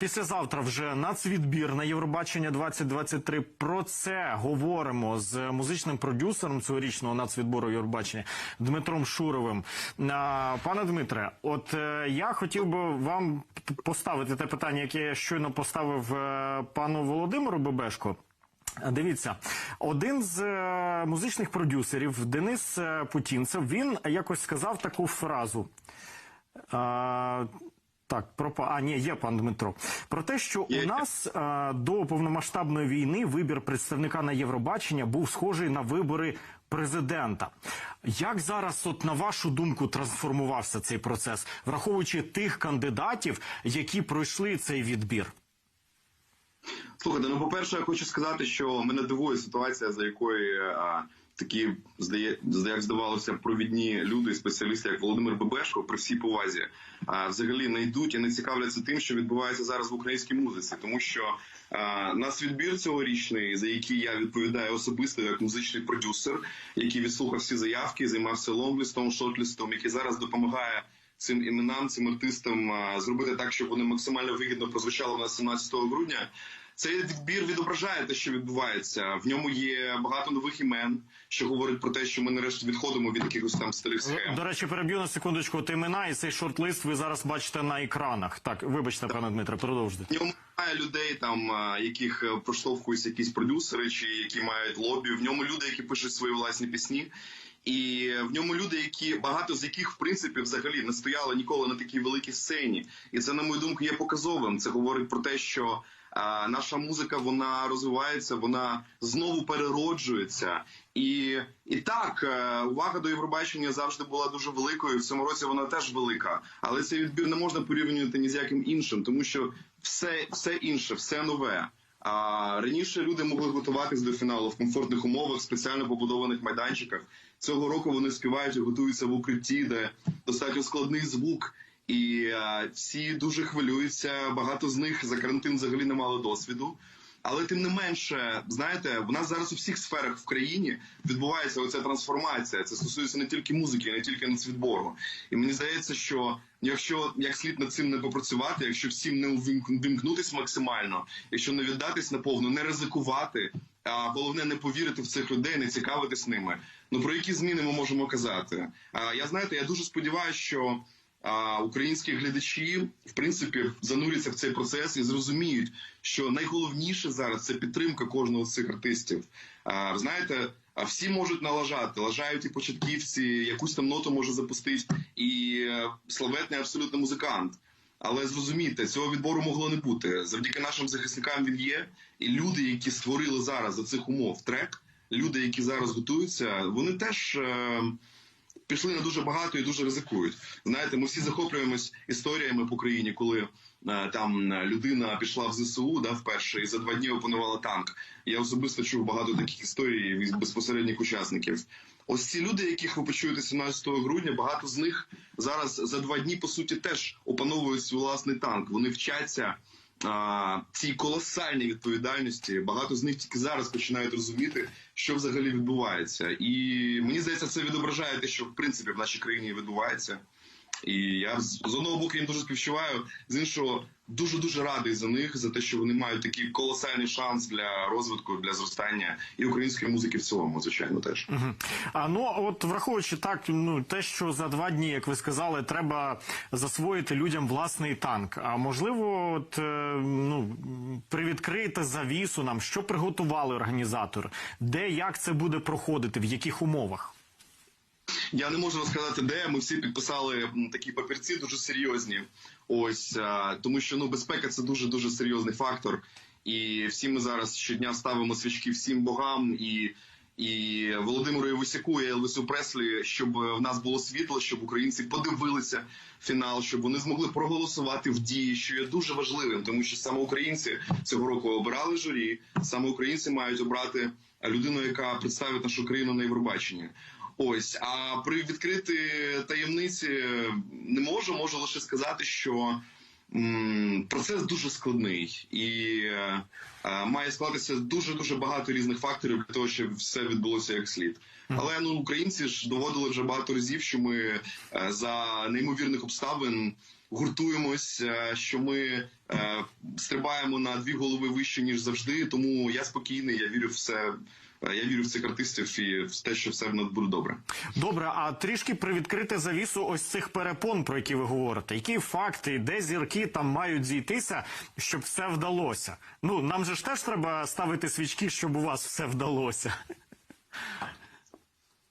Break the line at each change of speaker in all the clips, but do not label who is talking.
Післязавтра вже нацвідбір на Євробачення 2023. Про це говоримо з музичним продюсером цьогорічного нацвідбору Євробачення Дмитром Шуровим. Пане Дмитре, от е, я хотів би вам поставити те питання, яке я щойно поставив е, пану Володимиру Бебешко. Дивіться, один з е, музичних продюсерів Денис Путінцев він якось сказав таку фразу. Так, про а ні, є пан Дмитро. Про те, що у нас а, до повномасштабної війни вибір представника на Євробачення був схожий на вибори президента. Як зараз, от на вашу думку, трансформувався цей процес, враховуючи тих кандидатів, які пройшли цей відбір?
Слухайте, ну по-перше, я хочу сказати, що мене дивує ситуація, за якої а, такі здає, як здавалося, провідні люди, спеціалісти, як Володимир Бебешко, при всій повазі, а, взагалі не йдуть і не цікавляться тим, що відбувається зараз в українській музиці, тому що нас відбір цьогорічний, за який я відповідаю особисто як музичний продюсер, який відслухав всі заявки, займався лонглістом, шортлістом, який зараз допомагає. Цим іменам, цим артистам зробити так, щоб вони максимально вигідно прозвучали в нас 17 грудня. Цей відбір відображає те, що відбувається. В ньому є багато нових імен, що говорить про те, що ми нарешті відходимо від якихось там старих схем.
До речі, переб'ю на секундочку от імена і цей шорт-лист ви зараз бачите на екранах. Так, вибачте, пане Дмитре, продовжуйте.
В ньому немає людей, там яких е, проштовхують якісь продюсери, чи які мають лобі. В ньому люди, які пишуть свої власні пісні. І в ньому люди, які багато з яких в принципі взагалі не стояли ніколи на такій великій сцені, і це на мою думку є показовим. Це говорить про те, що а, наша музика вона розвивається, вона знову перероджується. І, і так, е, увага до Євробачення завжди була дуже великою. В цьому році вона теж велика. Але цей відбір не можна порівнювати ні з яким іншим, тому що все, все інше, все нове. А раніше люди могли готуватись до фіналу в комфортних умовах, спеціально побудованих майданчиках. Цього року вони співають і готуються в укритті, де достатньо складний звук, і а, всі дуже хвилюються. Багато з них за карантин взагалі не мали досвіду. Але тим не менше, знаєте, в нас зараз у всіх сферах в країні відбувається оця трансформація. Це стосується не тільки музики, не тільки нацвідбору. І мені здається, що якщо як слід над цим не попрацювати, якщо всім не увімк- вимкнутись максимально, якщо не віддатись наповну, не ризикувати, а головне не повірити в цих людей, не цікавитись ними. Ну про які зміни ми можемо казати? Я знаєте, я дуже сподіваюся, що а українські глядачі в принципі зануряться в цей процес і зрозуміють, що найголовніше зараз це підтримка кожного з цих артистів. А, знаєте, всі можуть налажати, лажають і початківці, якусь там ноту може запустити, і е, славетний абсолютно музикант. Але зрозумійте, цього відбору могло не бути. Завдяки нашим захисникам він є. І люди, які створили зараз за цих умов трек, люди, які зараз готуються, вони теж. Е, пішли на дуже багато і дуже ризикують. Знаєте, ми всі захоплюємось історіями по країні, коли е, там е, людина пішла в ЗСУ да, вперше і за два дні опанувала танк. Я особисто чув багато таких історій від безпосередніх учасників. Ось ці люди, яких ви почуєте 17 грудня, багато з них зараз за два дні по суті теж опановують свій власний танк. Вони вчаться цій колосальній відповідальності. Багато з них тільки зараз починають розуміти, що взагалі відбувається. І мені здається, це відображає те, що в принципі в нашій країні відбувається. І я з одного боку їм дуже співчуваю, з іншого дуже дуже радий за них за те, що вони мають такий колосальний шанс для розвитку, для зростання і української музики в цілому, звичайно, теж.
Мгм. А ну от враховуючи так, ну те, що за два дні, як ви сказали, треба засвоїти людям власний танк. А можливо, от е, ну привідкрити завісу нам, що приготували організатори, де як це буде проходити, в яких умовах?
Я не можу розказати, де ми всі підписали такі папірці дуже серйозні. Ось а, тому, що ну безпека це дуже дуже серйозний фактор. І всі ми зараз щодня ставимо свічки всім богам і. І Володимиру Євусяку і Елвісу Преслі, щоб в нас було світло, щоб українці подивилися фінал, щоб вони змогли проголосувати в дії, що є дуже важливим, тому що саме українці цього року обирали журі, саме українці мають обрати людину, яка представить нашу країну на Євробаченні. Ось, а при відкрити таємниці не можу, можу лише сказати, що м, процес дуже складний і е, має склатися дуже дуже багато різних факторів для того, щоб все відбулося як слід. Але ну українці ж доводили вже багато разів, що ми е, за неймовірних обставин гуртуємось, е, що ми е, стрибаємо на дві голови вище ніж завжди. Тому я спокійний. Я вірю в все. Я вірю в цих артистів і в те, що все в нас буде добре.
Добре, а трішки привідкрити завісу ось цих перепон, про які ви говорите. Які факти, де зірки там мають зійтися, щоб все вдалося? Ну нам же ж теж треба ставити свічки, щоб у вас все вдалося.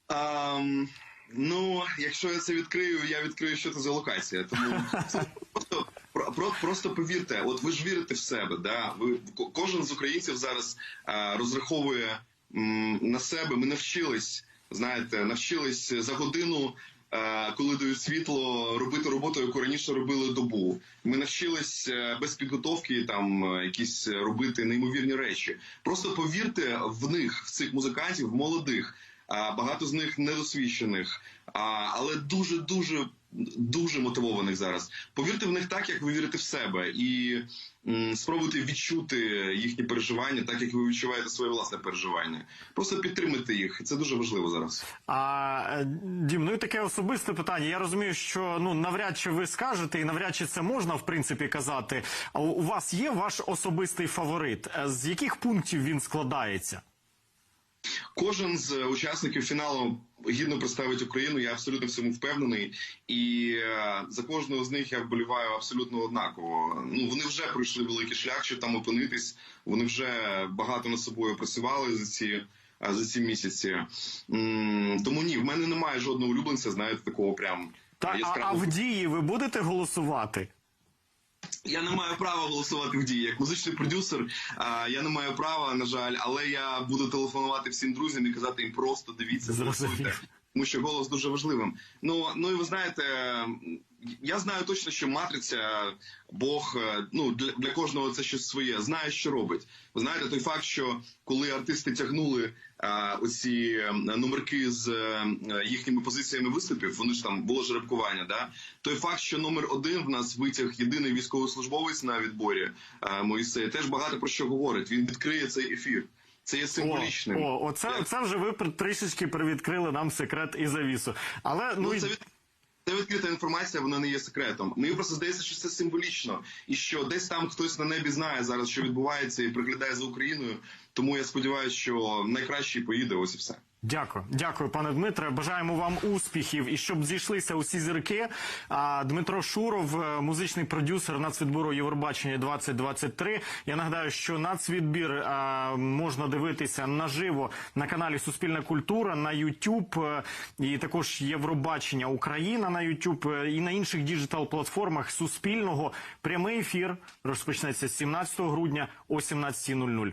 Ам, ну, якщо я це відкрию, я відкрию, що це за локація. Тому це просто, про, про- просто повірте, от ви ж вірите в себе. Да? Ви, ко- кожен з українців зараз а, розраховує на себе. Ми навчились, знаєте, навчились за годину. е, Коли дають світло, робити роботу, яку раніше робили добу. Ми навчились е, без підготовки там е, якісь робити неймовірні речі. Просто повірте в них, в цих музикантів, молодих. Багато з них недосвідчених, але дуже дуже дуже мотивованих зараз. Повірте в них так, як ви вірите в себе, і спробуйте відчути їхні переживання, так як ви відчуваєте своє власне переживання. Просто підтримайте їх. Це дуже важливо зараз.
А е, Дім, ну і таке особисте питання. Я розумію, що ну навряд чи ви скажете, і навряд чи це можна в принципі казати. А у у вас є ваш особистий фаворит? Е, З яких пунктів він складається?
Кожен з учасників фіналу гідно представить Україну. Я абсолютно в цьому впевнений, і е, за кожного з них я вболіваю абсолютно однаково. Ну вони вже пройшли великий шлях, щоб там опинитись. Вони вже багато над собою працювали за ці. а, За ці місяці тому ні, в мене немає жодного улюбленця, знаєте, такого прям
Та а, а в дії ви будете голосувати?
Я не маю права голосувати в дії. Як музичний продюсер, я не маю права, на жаль, але я буду телефонувати всім друзям і казати їм просто дивіться, голосуйте. Тому що голос дуже важливим. Ну ну і ви знаєте, я знаю точно, що матриця, Бог, е, ну для, для кожного це щось своє. Знає, що робить. Ви знаєте, той факт, що коли артисти тягнули а, оці е, номерки з е, їхніми позиціями виступів, вони ж там було жеребкування. Да, той факт, що номер один в нас витяг єдиний військовослужбовець на відборі е, Моїсей, теж багато про що говорить. Він відкриє цей ефір. Це є символічним.
о, оце,
Це-
це вже ви трішечки привідкрили нам секрет і завісу. Але ну,
Ну, це, від... це відкрита інформація, вона не є секретом. Мені просто здається, що це символічно, і що десь там хтось на небі знає зараз, що відбувається, і приглядає за Україною. Тому я сподіваюся, що найкраще поїде. Ось і все.
Дякую, дякую, пане Дмитре. Бажаємо вам успіхів і щоб зійшлися усі зірки. А Дмитро Шуров, е, музичний продюсер нацвідбору Євробачення 2023. Я нагадаю, що нацвідбір е, можна дивитися наживо на каналі Суспільна культура на YouTube, е, і також Євробачення Україна на е, і на інших діджитал платформах Суспільного. Прямий ефір розпочнеться 17 грудня о 17.00.